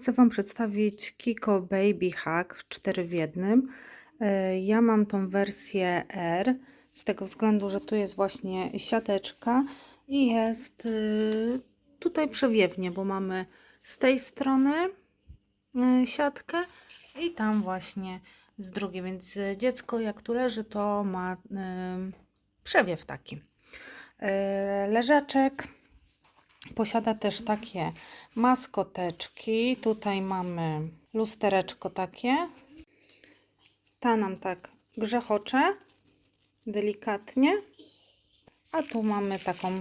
Chcę Wam przedstawić Kiko Baby Hack 4 w jednym. E, Ja mam tą wersję R z tego względu, że tu jest właśnie siateczka i jest y, tutaj przewiewnie, bo mamy z tej strony y, siatkę i tam właśnie z drugiej, więc dziecko jak tu leży, to ma y, przewiew taki. Y, Leżaczek Posiada też takie maskoteczki. Tutaj mamy lustereczko takie. Ta nam tak grzechocze delikatnie. A tu mamy taką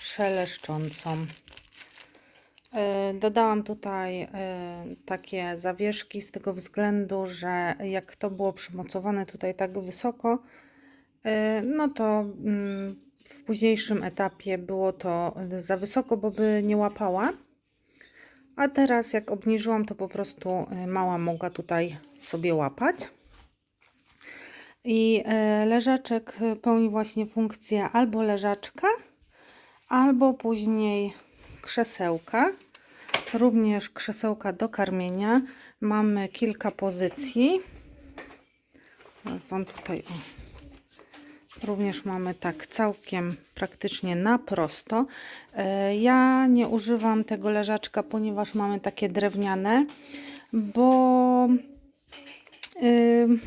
szeleszczącą. E, Dodałam tutaj e, takie zawieszki z tego względu, że jak to było przymocowane tutaj tak wysoko, e, no to mm, w późniejszym etapie było to za wysoko, bo by nie łapała. A teraz jak obniżyłam, to po prostu y, mała mogła tutaj sobie łapać. I e, leżaczek pełni właśnie funkcję albo leżaczka, albo później krzesełka. Również krzesełka do karmienia. Mamy kilka pozycji. Teraz Wam tutaj o, Również mamy tak całkiem praktycznie na prosto. E, Ja nie używam tego leżaczka, ponieważ mamy takie drewniane, bo ym,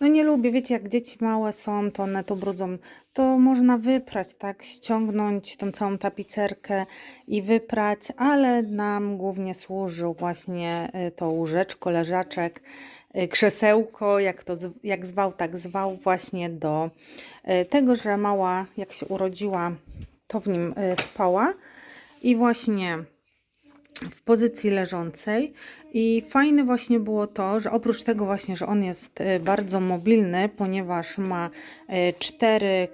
no nie lubię, wiecie, jak dzieci małe są, to one to brudzą. To można wyprać, tak, ściągnąć tą całą tapicerkę i wyprać, ale nam głównie służył właśnie y, to łóżeczko, leżaczek, y, krzesełko, jak to jak zwał, tak zwał, właśnie do y, tego, że mała jak się urodziła, to w nim y, spała i właśnie w pozycji leżącej. I fajne właśnie było to, że oprócz tego właśnie, że on jest bardzo mobilny, ponieważ ma cztery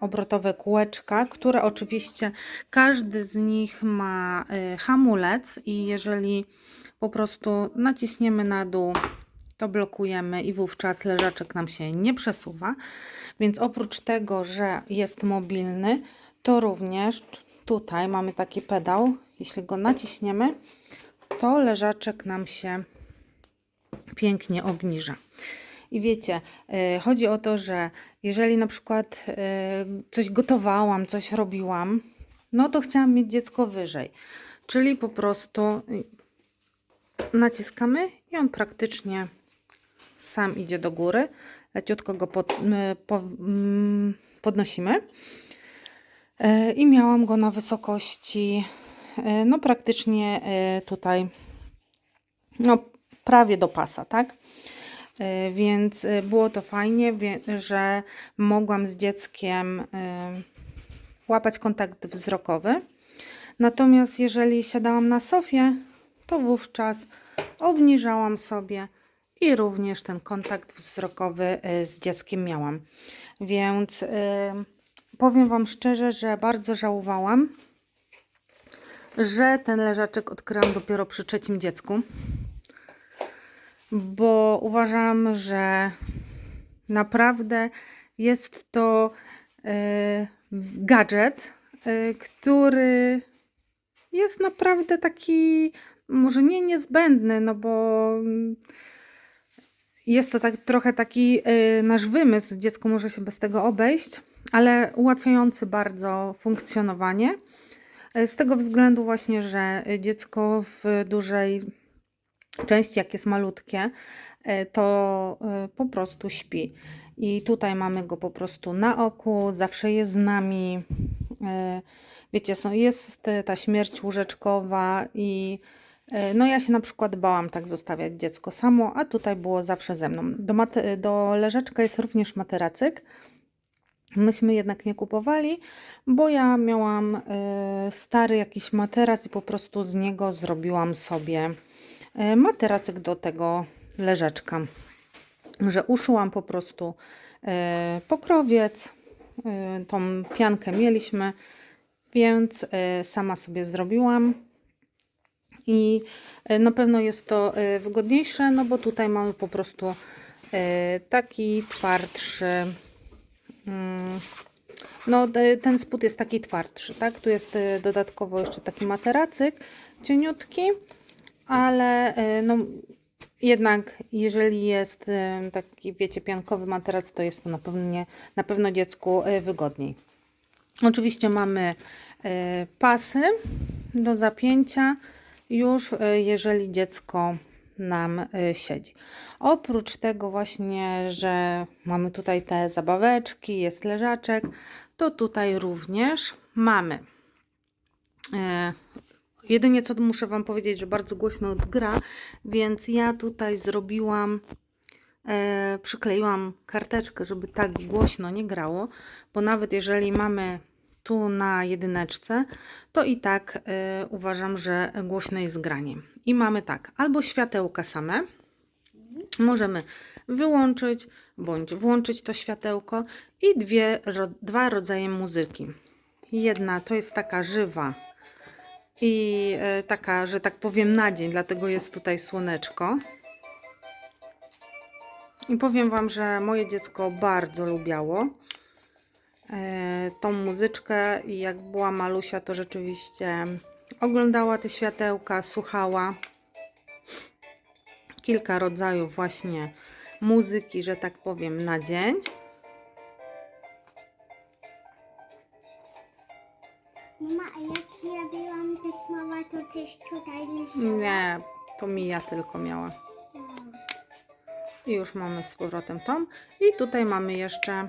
obrotowe kółeczka, które oczywiście każdy z nich ma hamulec i jeżeli po prostu naciśniemy na dół, to blokujemy i wówczas leżaczek nam się nie przesuwa. Więc oprócz tego, że jest mobilny, to również tutaj mamy taki pedał. Jeśli go naciśniemy, to leżaczek nam się pięknie obniża. I wiecie, y, chodzi o to, że jeżeli na przykład y, coś gotowałam, coś robiłam, no to chciałam mieć dziecko wyżej. Czyli po prostu y, naciskamy i on praktycznie sam idzie do góry. Leciutko go pod, po, podnosimy. E, I miałam go na wysokości, e, no praktycznie e, tutaj, no prawie do pasa, tak? Więc było to fajnie, że mogłam z dzieckiem łapać kontakt wzrokowy. Natomiast jeżeli siadałam na sofie, to wówczas obniżałam sobie i również ten kontakt wzrokowy e, z dzieckiem miałam. Więc e, powiem Wam szczerze, że bardzo żałowałam, że ten leżaczek odkryłam dopiero przy trzecim dziecku, bo uważam, że naprawdę jest to e, gadżet, który jest naprawdę taki, może nie niezbędny, no bo mm, jest to tak, trochę taki y, nasz wymysł, dziecko może się bez tego obejść, ale ułatwiający bardzo funkcjonowanie. Y, Z tego względu właśnie, że dziecko w dużej części, jak jest malutkie, y, to po prostu śpi. I tutaj mamy go po prostu na oku, zawsze jest z nami. Wiecie, są, jest ta śmierć łóżeczkowa i no ja się na przykład bałam tak zostawiać dziecko samo, a tutaj było zawsze ze mną. Do, do leżeczka jest również materacyk. Myśmy jednak nie kupowali, bo ja miałam y, stary jakiś materac i po prostu z niego zrobiłam sobie y, materacyk do tego leżeczka. Że uszyłam po prostu pokrowiec, tą piankę mieliśmy, więc sama sobie zrobiłam. I y, na pewno jest to y, wygodniejsze, no bo tutaj mamy po prostu y, taki twardszy. mm, No, te- ten spód jest taki twardszy, tak? Tu jest dodatkowo jeszcze taki materacyk cieniutki. ale no, jednak jeżeli jest taki, wiecie, piankowy materac, to jest to na pewno, nie, na pewno dziecku wygodniej. Oczywiście mamy pasy do zapięcia już y, jeżeli dziecko nam y, siedzi. Oprócz tego właśnie, że mamy tutaj te zabaweczki, jest leżaczek, to tutaj również mamy e, Jedynie co muszę Wam powiedzieć, że bardzo głośno gra, więc ja tutaj zrobiłam, e, przykleiłam karteczkę, żeby tak głośno nie grało, bo nawet jeżeli mamy tu na jedyneczce, to i tak e, uważam, że głośno jest granie. I mamy tak, albo światełka same, możemy wyłączyć bądź włączyć to światełko i dwie, ro, dwa rodzaje muzyki. Jedna to jest taka żywa, i e, taka, że tak powiem, na dzień, dlatego jest tutaj słoneczko. I powiem Wam, że moje dziecko bardzo lubiało tą muzyczkę i jak była malusia, to rzeczywiście oglądała te światełka, słuchała. Kilka rodzajów właśnie muzyki, że tak powiem, na dzień. Mama, a jak ja byłam też mała, to też tutaj leżała? Nie, to Mija tylko miała. I już mamy z powrotem tą. I tutaj mamy jeszcze e,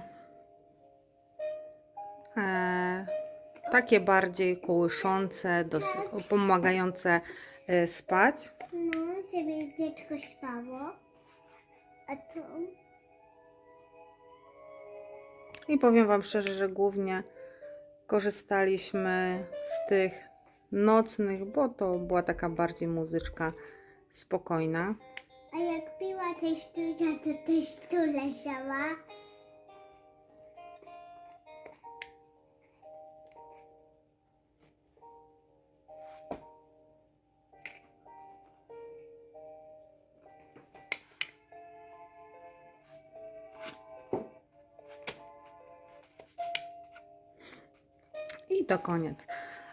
takie bardziej kołyszące, pomagające e, spać. No, żeby dziecko spało. A to... I powiem Wam szczerze, że głównie korzystaliśmy z tych nocnych, bo to była taka bardziej muzyczka spokojna. A jak była też duża, to też tu leżała. Koniec.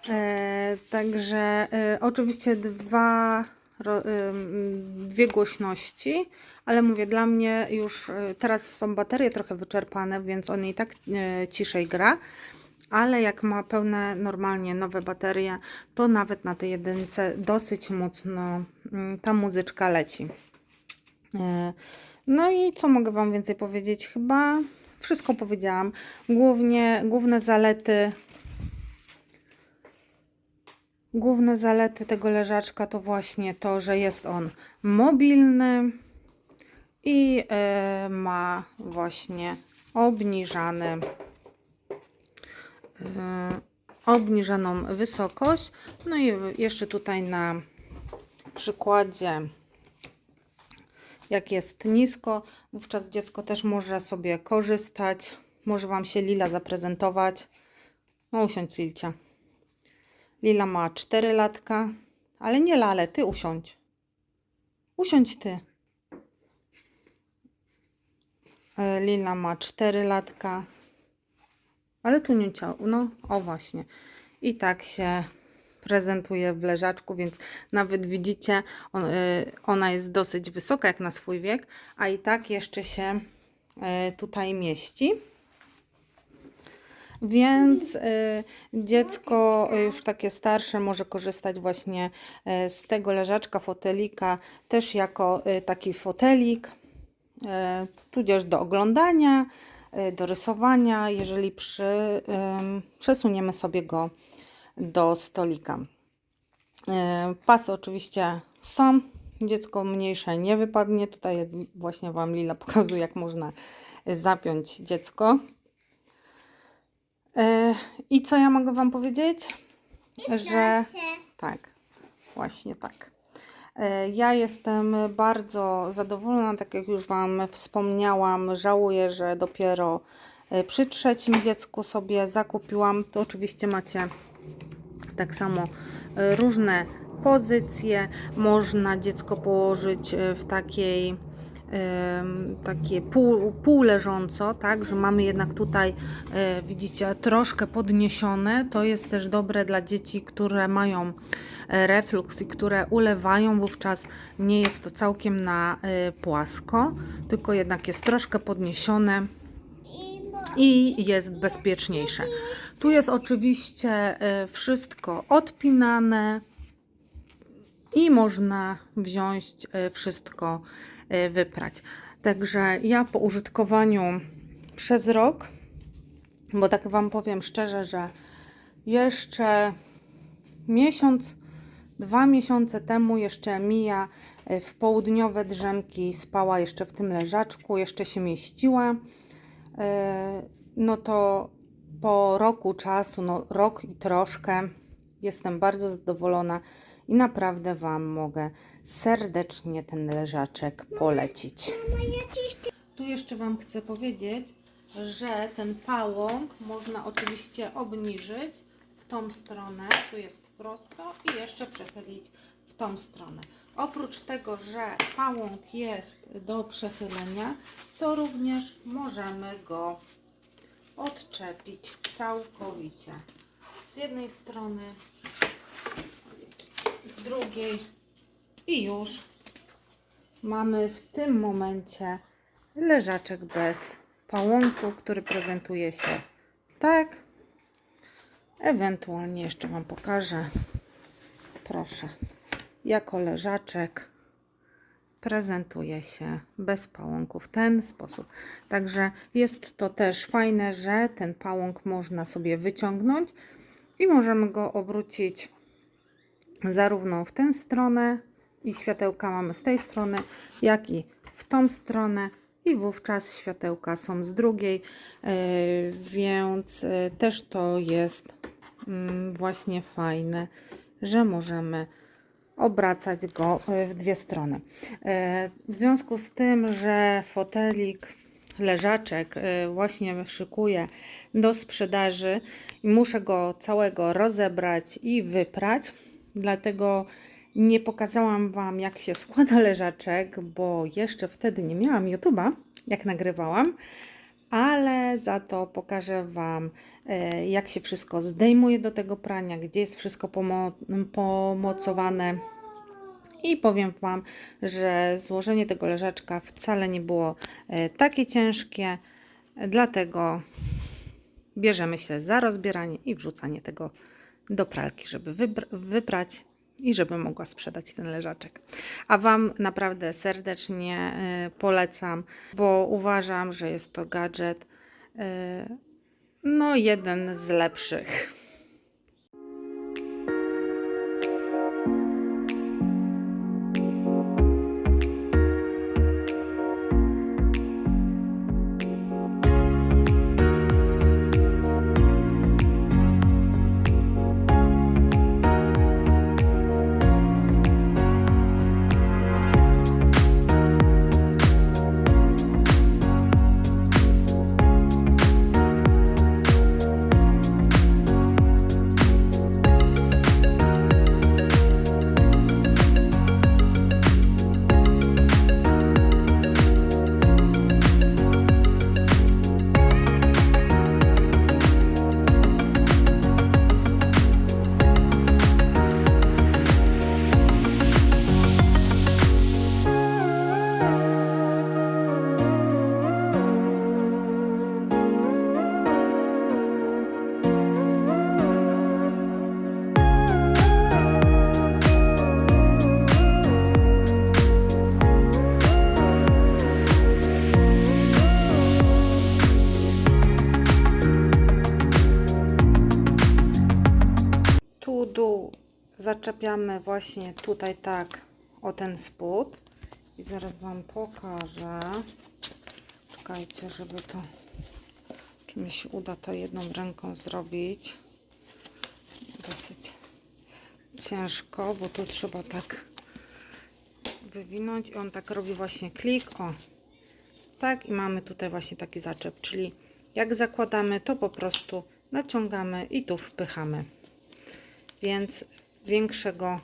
E, także e, oczywiście dwa, ro, ym, dwie głośności, ale mówię, dla mnie już e, teraz są baterie trochę wyczerpane, więc on i tak e, ciszej gra. Ale jak ma pełne normalnie nowe baterie, to nawet na tej jedynce dosyć mocno mm, ta muzyczka leci. E, No i co mogę Wam więcej powiedzieć? Chyba wszystko powiedziałam. Głównie, główne zalety Główne zalety tego leżaczka to właśnie to, że jest on mobilny i e, ma właśnie obniżany, e, obniżoną wysokość. No i jeszcze tutaj na przykładzie, jak jest nisko, wówczas dziecko też może sobie korzystać. Może Wam się Lila zaprezentować. No usiądź Lilcia. Lila ma 4 latka, ale nie Lale, ty usiądź. Usiądź ty. E, Lila ma 4 latka, ale tu nie ciało. No, o właśnie. I tak się prezentuje w leżaczku, więc nawet widzicie, on, y, ona jest dosyć wysoka jak na swój wiek, a i tak jeszcze się y, tutaj mieści. Więc y, dziecko już takie starsze może korzystać właśnie y, z tego leżaczka, fotelika, też jako y, taki fotelik, tudzież do oglądania, do rysowania, jeżeli przy, przesuniemy sobie go do stolika. Pasy oczywiście są. Dziecko mniejsze nie wypadnie. Tutaj właśnie Wam Lila pokazuje, jak można zapiąć dziecko. E, I co ja mogę Wam powiedzieć? Że tak, właśnie tak. E, Ja jestem bardzo zadowolona, tak jak już Wam wspomniałam. Żałuję, że dopiero e, przy trzecim dziecku sobie zakupiłam. To oczywiście macie tak samo różne pozycje. Można dziecko położyć w takiej takie pół, pół leżąco, tak, że mamy jednak tutaj, e, widzicie, troszkę podniesione. To jest też dobre dla dzieci, które mają e, reflux i które ulewają, wówczas nie jest to całkiem na e, płasko, tylko jednak jest troszkę podniesione I jest bezpieczniejsze. Tu jest oczywiście wszystko odpinane i można wziąć wszystko, wyprać. Także ja po użytkowaniu przez rok, bo tak Wam powiem szczerze, że jeszcze miesiąc, dwa miesiące temu jeszcze Mija e, w południowe drzemki spała jeszcze w tym leżaczku, jeszcze się mieściła. E, No to po roku czasu, no rok i troszkę, jestem bardzo zadowolona i naprawdę Wam mogę serdecznie ten leżaczek polecić. Tu jeszcze Wam chcę powiedzieć, że ten pałąk można oczywiście obniżyć w tą stronę, tu jest prosto i jeszcze przechylić w tą stronę. Oprócz tego, że pałąk jest do przechylenia, to również możemy go odczepić całkowicie. Z jednej strony, drugiej i już mamy w tym momencie leżaczek bez pałąku, który prezentuje się tak. Ewentualnie jeszcze Wam pokażę. Proszę. Jako leżaczek prezentuje się bez pałąku w ten sposób. Także jest to też fajne, że ten pałąk można sobie wyciągnąć i możemy go obrócić zarówno w tę stronę i światełka mamy z tej strony, jak i w tą stronę i wówczas światełka są z drugiej, e, więc e, też to jest mm, właśnie fajne, że możemy obracać go e, w dwie strony. W związku z tym, że fotelik, leżaczek właśnie szykuję do sprzedaży i muszę go całego rozebrać i wyprać, dlatego nie pokazałam Wam, jak się składa leżaczek, bo jeszcze wtedy nie miałam YouTube'a, jak nagrywałam, ale za to pokażę Wam, e, jak się wszystko zdejmuje do tego prania, gdzie jest wszystko pomo pomocowane. I powiem Wam, że złożenie tego leżaczka wcale nie było e, takie ciężkie, dlatego bierzemy się za rozbieranie i wrzucanie tego do pralki, żeby wyprać i żeby mogła sprzedać ten leżaczek. A Wam naprawdę serdecznie y, polecam, bo uważam, że jest to gadżet y, no jeden z lepszych. Zaczepiamy właśnie tutaj tak o ten spód i zaraz Wam pokażę. Czekajcie, żeby to czy mi się uda to jedną ręką zrobić. Dosyć ciężko, bo tu trzeba tak wywinąć i on tak robi właśnie klik, o tak i mamy tutaj właśnie taki zaczep, czyli jak zakładamy to po prostu naciągamy i tu wpychamy więc większego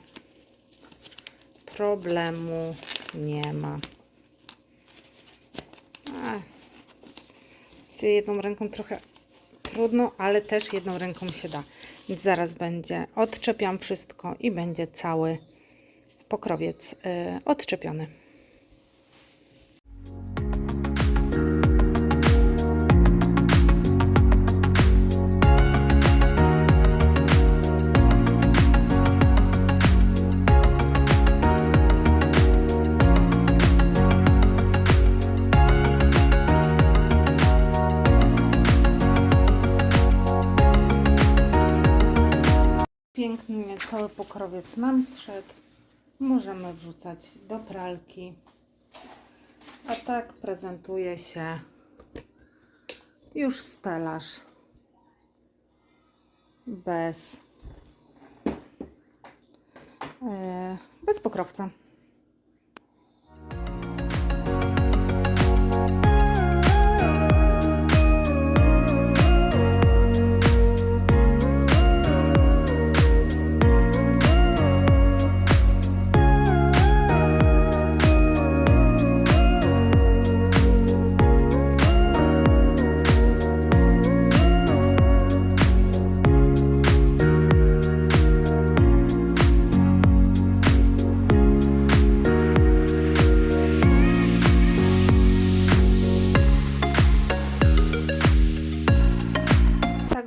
problemu nie ma. Z jedną ręką trochę trudno, ale też jedną ręką się da. I zaraz będzie, odczepiam wszystko i będzie cały pokrowiec y, odczepiony. Pięknie cały pokrowiec nam zszedł. Możemy wrzucać do pralki. A tak prezentuje się już stelaż bez e, bez pokrowca.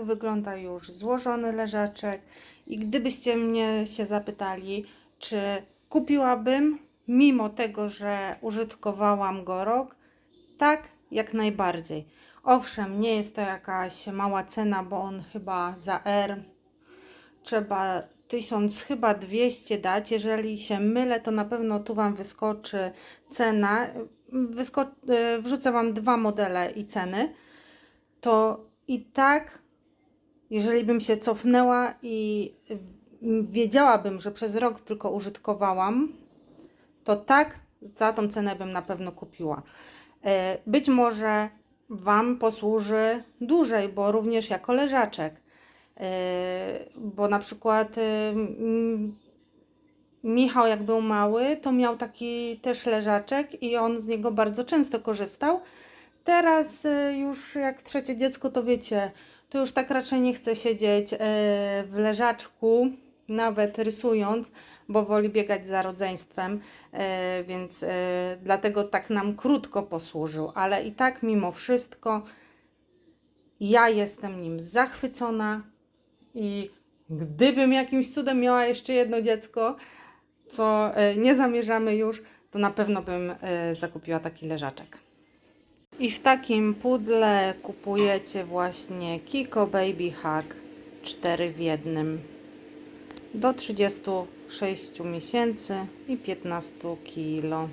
Wygląda już złożony leżaczek. I gdybyście mnie się zapytali, czy kupiłabym, mimo tego, że użytkowałam go rok, tak, jak najbardziej. Owszem, nie jest to jakaś mała cena, bo on chyba za R trzeba 1000, chyba 200 dać. Jeżeli się mylę, to na pewno tu Wam wyskoczy cena. Wysko y, wrzucę Wam dwa modele i ceny. To i tak, jeżeli bym się cofnęła i y, wiedziałabym, że przez rok tylko użytkowałam, to tak, za tą cenę bym na pewno kupiła. E, Być może Wam posłuży dłużej, bo również jako leżaczek. E, Bo na przykład m, Michał, jak był mały, to miał taki też leżaczek i on z niego bardzo często korzystał. Teraz e, już jak trzecie dziecko, to wiecie, to już tak raczej nie chce siedzieć e, w leżaczku, nawet rysując, bo woli biegać za rodzeństwem, e, więc e, dlatego tak nam krótko posłużył, ale i tak mimo wszystko ja jestem nim zachwycona i gdybym jakimś cudem miała jeszcze jedno dziecko, co nie zamierzamy już, to na pewno bym zakupiła taki leżaczek. I w takim pudle kupujecie właśnie Kiko Baby Hug 4 w jednym do 36 miesięcy i 15 kg.